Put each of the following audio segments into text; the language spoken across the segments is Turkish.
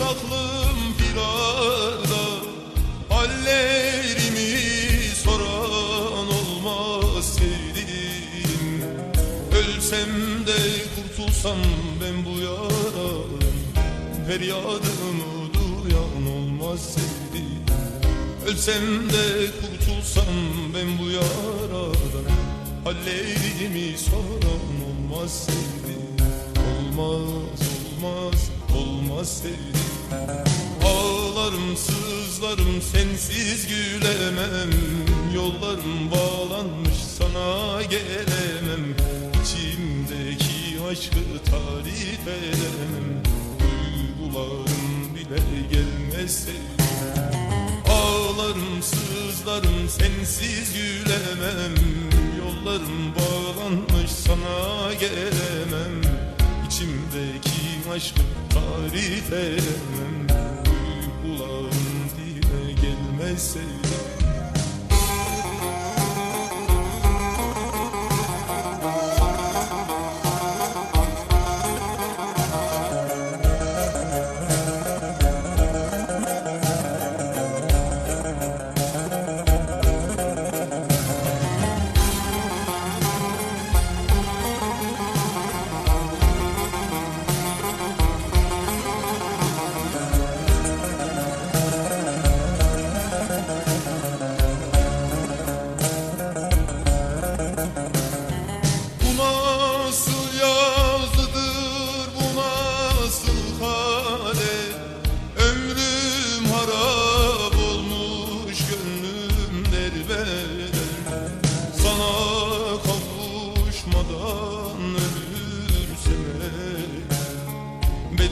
Kalmış aklım bir arada Hallerimi soran olmaz sevdiğim. Ölsem de kurtulsam ben bu yaradan Feryadımı duyan olmaz sevdiğim. Ölsem de kurtulsam ben bu yaradan Hallerimi soran olmaz sevdiğim. Olmaz olmaz olmaz sevdiğim. Ağlarım sızlarım sensiz gülemem. Yollarım bağlanmış sana gelemem. İçimdeki aşkı tarif edemem. Duygularım bile gelmez Ağlarım sızlarım sensiz gülemem. Yollarım bağlanmış sana gelemem. İçimdeki aşkı tarif edemem Duygularım dile gelmez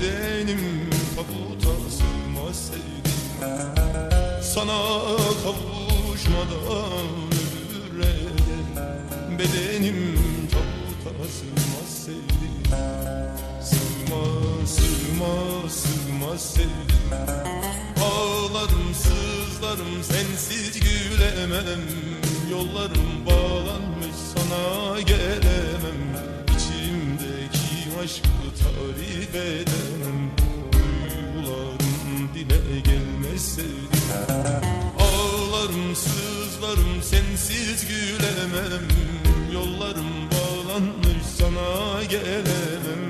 Bedenim tabuta sığmaz sevdim Sana kavuşmadan ölür eğer Bedenim tabuta sığmaz sevdim Sığmaz, sığmaz, sığmaz sevdim Ağlarım, sızlarım, sensiz gülemem. Yollarım bağlanmış, sana gelemem. İçimdeki aşkı tarif edemem sevdim. Ağlarım, sızlarım, sensiz gülemem. Yollarım bağlanmış, sana gelemem